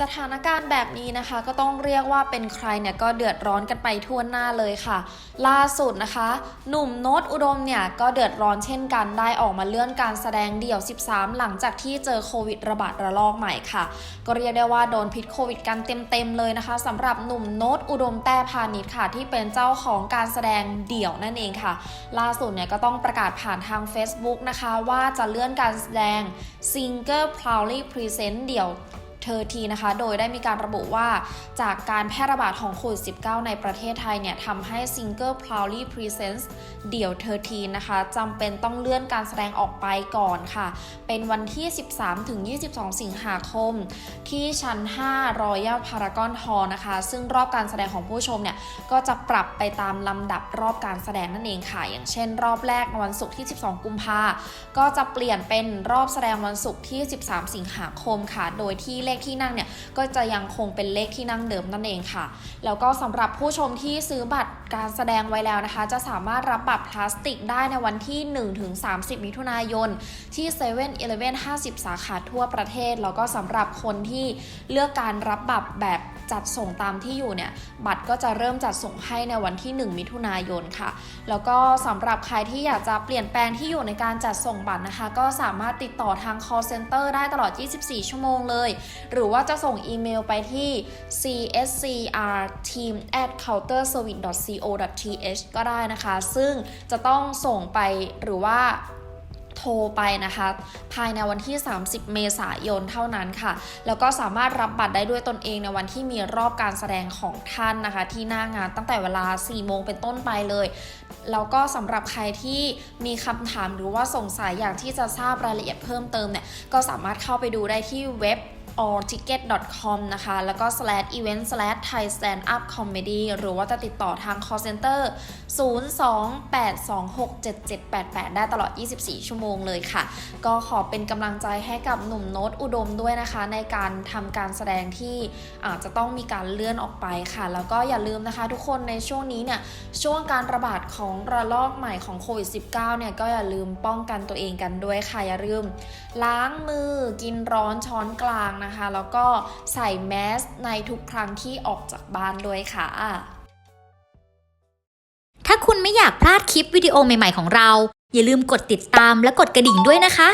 สถานการณ์แบบนี้นะคะ ก็ต้องเรียกว่าเป็นใครเนี่ยก็เดือดร้อนกันไปทั่วหน้าเลยค่ะ ล่าสุดนะคะ หนุ่มโน้ตอุดมเนี่ยก็เดือดร้อนเช่นกันได้ออกมาเลื่อนการแสดงเดี่ยว 13 หลังจากที่เจอโควิดระบาดระลอกใหม่ค่ะ ก็เรียกได้ว่าโดนพิษโควิดกันเต็มๆเลยนะคะสำหรับหนุ่มโน้ตอุดมแต้พาณิชย์ค่ะที่เป็นเจ้าของการแสดงเดี่ยวนั่นเองค่ะ ล่าสุดเนี่ยก็ต้องประกาศผ่านทาง Facebook นะคะ ว่าจะเลื่อนการแสดง Singer Proudly Present เดี่ยว เธอทีนะคะ โดยได้มีการระบุว่าจากการแพร่ระบาดของโควิด -19 ในประเทศไทยเนี่ยทำให้ Singer Proudly Presents เดี่ยวเธอทีนะคะจำเป็นต้องเลื่อนการแสดงออกไปก่อนค่ะ เป็นวันที่ 13-22 สิงหาคม ที่ชั้น 5 Royal Paragon Hall นะคะ ซึ่งรอบการแสดงของผู้ชมเนี่ยก็จะปรับไปตามลำดับรอบการแสดงนั่นเองค่ะ อย่างเช่น รอบแรกวันศุกร์ที่ 12 กุมภาก็จะเปลี่ยนเป็นรอบแสดงวันศุกร์ที่ 13 สิงหาคมค่ะ โดยที่เลขที่นั่งเนี่ยก็จะยังคงเป็นเลขที่นั่งเดิมนั่นเองค่ะ แล้วก็สำหรับผู้ชมที่ซื้อบัตรการแสดงไว้แล้วนะคะ จะสามารถรับบัตรพลาสติกได้ในวันที่ 1-30 มิถุนายน ที่7 e เ e ่ e อเล50 สาขาทั่วประเทศ แล้วก็สำหรับคนที่เลือกการรับบัตรแบบ จัดส่งตามที่อยู่เนี่ยบัตรก็จะเริ่มจัดส่งให้ในวันที่ 1 มิถุนายนค่ะ แล้วก็สำหรับใครที่อยากจะเปลี่ยนแปลงที่อยู่ในการจัดส่งบัตรนะคะ ก็สามารถติดต่อทาง call center ได้ตลอด 24 ชั่วโมงเลย หรือว่าจะส่งอีเมลไปที่ cscrteam at counterservice.co.th ก็ได้นะคะ ซึ่งจะต้องส่งไปหรือว่า ทรไปนะคะ ภายในวันที่ 30 เมษายนเท่านั้นค่ะ แล้วก็สามารถรับบัตรได้ด้วยตนเองในวันที่มีรอบการแสดงของท่านนะคะ ที่หน้างานตั้งแต่เวลา 4 โมงเป็นต้นไปเลย แล้วก็สำหรับใครที่มีคำถามหรือว่าสงสัยอยากที่จะทราบรายละเอียดเพิ่มเติมเนี่ยก็สามารถเข้าไปดูได้ที่เว็บ allticket.com นะคะ แล้วก็ slash event slash thai stand up comedy หรือว่าจะติดต่อทาง call center 028267788 ได้ตลอด 24 ชั่วโมงเลยค่ะ ก็ขอเป็นกำลังใจให้กับหนุ่มโน้ตอุดมด้วยนะคะ ในการทำการแสดงที่อาจจะต้องมีการเลื่อนออกไปค่ะ แล้วก็อย่าลืมนะคะทุกคนในช่วงนี้เนี่ย ช่วงการระบาดของระลอกใหม่ของโควิด -19 เนี่ย ก็อย่าลืมป้องกันตัวเองกันด้วยค่ะ อย่าลืม ล้างมือกินร้อนช้อนกลางนะคะ แล้วก็ใส่แมสในทุกครั้งที่ออกจากบ้านด้วยค่ะ ถ้าคุณไม่อยากพลาดคลิปวิดีโอใหม่ ๆ ของเรา อย่าลืมกดติดตามและกดกระดิ่งด้วยนะคะ